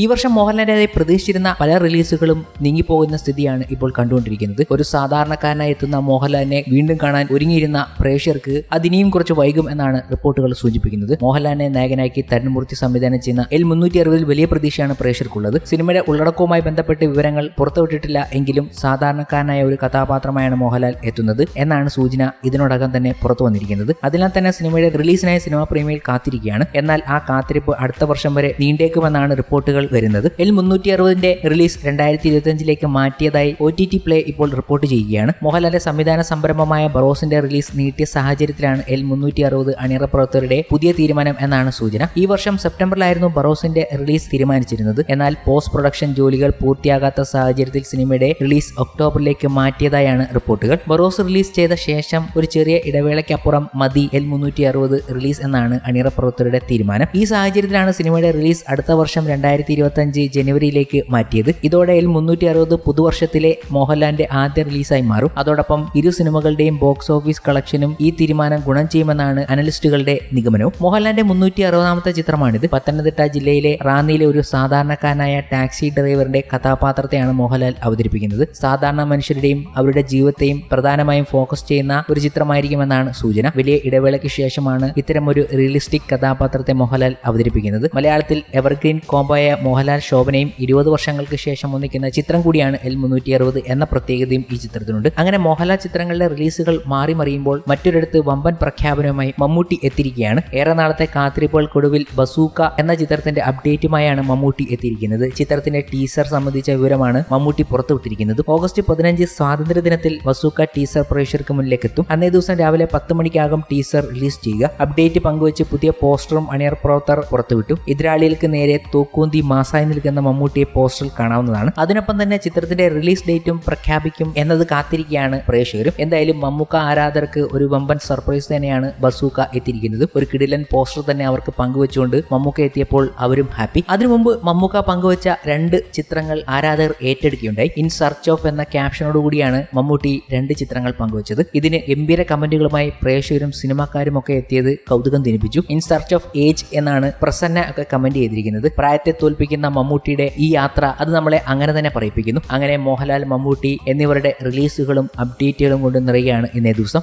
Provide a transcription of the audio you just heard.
ഈ വർഷം മോഹൻലാലിനായി പ്രതീക്ഷിച്ചിരുന്ന പല റിലീസുകളും നീങ്ങിപ്പോകുന്ന സ്ഥിതിയാണ് ഇപ്പോൾ കണ്ടുകൊണ്ടിരിക്കുന്നത്. ഒരു സാധാരണക്കാരനായി എത്തുന്ന മോഹൻലാലിനെ വീണ്ടും കാണാൻ ഒരുങ്ങിയിരുന്ന പ്രേക്ഷകർക്ക് അതിനിയും കുറച്ച് വൈകും എന്നാണ് റിപ്പോർട്ടുകൾ സൂചിപ്പിക്കുന്നത്. മോഹൻലാലിനെ നായകനാക്കി തരുൺമൂർത്തി സംവിധാനം ചെയ്യുന്ന എൽ മുന്നൂറ്റി അറുപതിൽ വലിയ പ്രതീക്ഷയാണ് പ്രേക്ഷകർക്കുള്ളത്. സിനിമയുടെ ഉള്ളടക്കവുമായി ബന്ധപ്പെട്ട് വിവരങ്ങൾ പുറത്തുവിട്ടിട്ടില്ല എങ്കിലും സാധാരണക്കാരനായ ഒരു കഥാപാത്രമായാണ് മോഹൻലാൽ എത്തുന്നത് എന്നാണ് സൂചന ഇതിനോടകം തന്നെ പുറത്തു വന്നിരിക്കുന്നത്. അതിനാൽ തന്നെ സിനിമയുടെ റിലീസിനായി സിനിമാ പ്രേമികൾ കാത്തിരിക്കുകയാണ്. എന്നാൽ ആ കാത്തിരിപ്പ് അടുത്ത വർഷം വരെ നീണ്ടേക്കുമെന്നാണ് റിപ്പോർട്ടുകൾ വരുന്നത്. എൽ മുന്നൂറ്റി അറുപതിന്റെ റിലീസ് രണ്ടായിരത്തി ഇരുപത്തിയഞ്ചിലേക്ക് മാറ്റിയതായി ഒ ടി ടി പ്ലേ ഇപ്പോൾ റിപ്പോർട്ട് ചെയ്യുകയാണ്. മോഹൻലാലിന്റെ സംവിധാന സംരംഭമായ ബറോസിന്റെ റിലീസ് നീട്ടിയ സാഹചര്യത്തിലാണ് എൽ മുന്നൂറ്റി അറുപത് അണിയറ പ്രവർത്തകരുടെ പുതിയ തീരുമാനം എന്നാണ് സൂചന. ഈ വർഷം സെപ്റ്റംബറിലായിരുന്നു ബറോസിന്റെ റിലീസ് തീരുമാനിച്ചിരുന്നത്. എന്നാൽ പോസ്റ്റ് പ്രൊഡക്ഷൻ ജോലികൾ പൂർത്തിയാകാത്ത സാഹചര്യത്തിൽ സിനിമയുടെ റിലീസ് ഒക്ടോബറിലേക്ക് മാറ്റിയതായാണ് റിപ്പോർട്ടുകൾ. ബറോസ് റിലീസ് ചെയ്ത ശേഷം ഒരു ചെറിയ ഇടവേളയ്ക്കപ്പുറം മതി എൽ മുന്നൂറ്റി അറുപത് റിലീസ് എന്നാണ് അണിയറ പ്രവർത്തകരുടെ തീരുമാനം. ഈ സാഹചര്യത്തിലാണ് സിനിമയുടെ റിലീസ് അടുത്ത വർഷം രണ്ടായിരത്തി ഇരുപത്തി അഞ്ച് ജനുവരിയിലേക്ക് മാറ്റിയത്. ഇതോടെ എൽ മുന്നൂറ്റി അറുപത് പുതുവർഷത്തിലെ മോഹൻലാലിന്റെ ആദ്യ റിലീസായി മാറും. അതോടൊപ്പം ഇരു സിനിമകളുടെയും ബോക്സ് ഓഫീസ് കളക്ഷനും ഈ തീരുമാനം ഗുണം ചെയ്യുമെന്നാണ് അനലിസ്റ്റുകളുടെ നിഗമനവും. മോഹൻലാലിന്റെ മുന്നൂറ്റി അറുപതാമത്തെ ചിത്രമാണിത്. പത്തനംതിട്ട ജില്ലയിലെ റാന്നിയിലെ ഒരു സാധാരണക്കാരനായ ടാക്സി ഡ്രൈവറിന്റെ കഥാപാത്രത്തെയാണ് മോഹൻലാൽ അവതരിപ്പിക്കുന്നത്. സാധാരണ മനുഷ്യരുടെയും അവരുടെ ജീവിതത്തെയും പ്രധാനമായും ഫോക്കസ് ചെയ്യുന്ന ഒരു ചിത്രമായിരിക്കുമെന്നാണ് സൂചന. വലിയ ഇടവേളയ്ക്ക് ശേഷമാണ് ഇത്തരം ഒരു റിയലിസ്റ്റിക് കഥാപാത്രത്തെ മോഹൻലാൽ അവതരിപ്പിക്കുന്നത്. മലയാളത്തിൽ എവർഗ്രീൻ കോംബോയ മോഹൻലാൽ ശോഭനയും ഇരുപത് വർഷങ്ങൾക്ക് ശേഷം ഒന്നിക്കുന്ന ചിത്രം കൂടിയാണ് എൽ മുന്നൂറ്റി അറുപത് എന്ന പ്രത്യേകതയും ഈ ചിത്രത്തിനുണ്ട്. അങ്ങനെ മോഹൻലാൽ ചിത്രങ്ങളുടെ റിലീസുകൾ മാറി മറിയുമ്പോൾ മറ്റൊരിടത്ത് വമ്പൻ പ്രഖ്യാപനവുമായി മമ്മൂട്ടി എത്തിയിരിക്കുകയാണ്. ഏറെ നാളത്തെ കാത്തിരിപ്പുകൾക്കൊടുവിൽ ബസൂക്ക എന്ന ചിത്രത്തിന്റെ അപ്ഡേറ്റുമായാണ് മമ്മൂട്ടി എത്തിയിരിക്കുന്നത്. ചിത്രത്തിന്റെ ടീസർ സംബന്ധിച്ച വിവരമാണ് മമ്മൂട്ടി പുറത്തുവിട്ടിരിക്കുന്നത്. ഓഗസ്റ്റ് പതിനഞ്ച് സ്വാതന്ത്ര്യ ദിനത്തിൽ ബസൂക്ക ടീസർ പ്രേക്ഷകർക്ക് മുന്നിലേക്ക് എത്തും അന്നേ ദിവസം രാവിലെ പത്ത് മണിക്കാകും ടീസർ റിലീസ് ചെയ്യുക. അപ്ഡേറ്റ് പങ്കുവച്ച് പുതിയ പോസ്റ്ററും അണിയർ പ്രവർത്തകർ പുറത്തുവിട്ടു. എതിരാളികൾക്ക് നേരെ തൂക്കൂന്തി മാസായി നിൽക്കുന്ന മമ്മൂട്ടിയെ പോസ്റ്ററിൽ കാണാവുന്നതാണ്. അതിനൊപ്പം തന്നെ ചിത്രത്തിന്റെ റിലീസ് ഡേറ്റും പ്രഖ്യാപിക്കും എന്നത് കാത്തിരിക്കുകയാണ് പ്രേക്ഷകരും. എന്തായാലും മമ്മൂക്ക ആരാധകർക്ക് ഒരു വമ്പൻ സർപ്രൈസ് തന്നെയാണ് ബസൂക്ക എത്തിയിരിക്കുന്നത്. ഒരു കിടിലൻ പോസ്റ്റർ തന്നെ അവർക്ക് പങ്കുവെച്ചുകൊണ്ട് മമ്മൂക്ക എത്തിയപ്പോൾ അവരും ഹാപ്പി. അതിനു മുമ്പ് മമ്മൂക്ക പങ്കുവച്ച രണ്ട് ചിത്രങ്ങൾ ആരാധകർ ഏറ്റെടുക്കുകയുണ്ടായി. ഇൻ സെർച്ച് ഓഫ് എന്ന ക്യാപ്ഷനോടുകൂടിയാണ് മമ്മൂട്ടി രണ്ട് ചിത്രങ്ങൾ പങ്കുവച്ചത്. ഇതിന് ഗംഭീര കമന്റുകളുമായി പ്രേക്ഷകരും സിനിമാക്കാരും ഒക്കെ എത്തിയത് കൗതുകം തിനിപ്പിച്ചു ഇൻ സെർച്ച് ഓഫ് ഏജ് എന്നാണ് പ്രസന്ന ഒക്കെ കമന്റ് ചെയ്തിരിക്കുന്നത്. പ്രായത്തെ തോൽപ്പിക്കുന്ന മമ്മൂട്ടിയുടെ ഈ യാത്ര അത് നമ്മളെ അങ്ങനെ തന്നെ പറയിപ്പിക്കുന്നു. അങ്ങനെ മോഹൻലാൽ മമ്മൂട്ടി എന്നിവരുടെ റിലീസുകളും അപ്ഡേറ്റുകളും കൊണ്ട് നിറയുകയാണ് ഇന്നേ ദിവസം.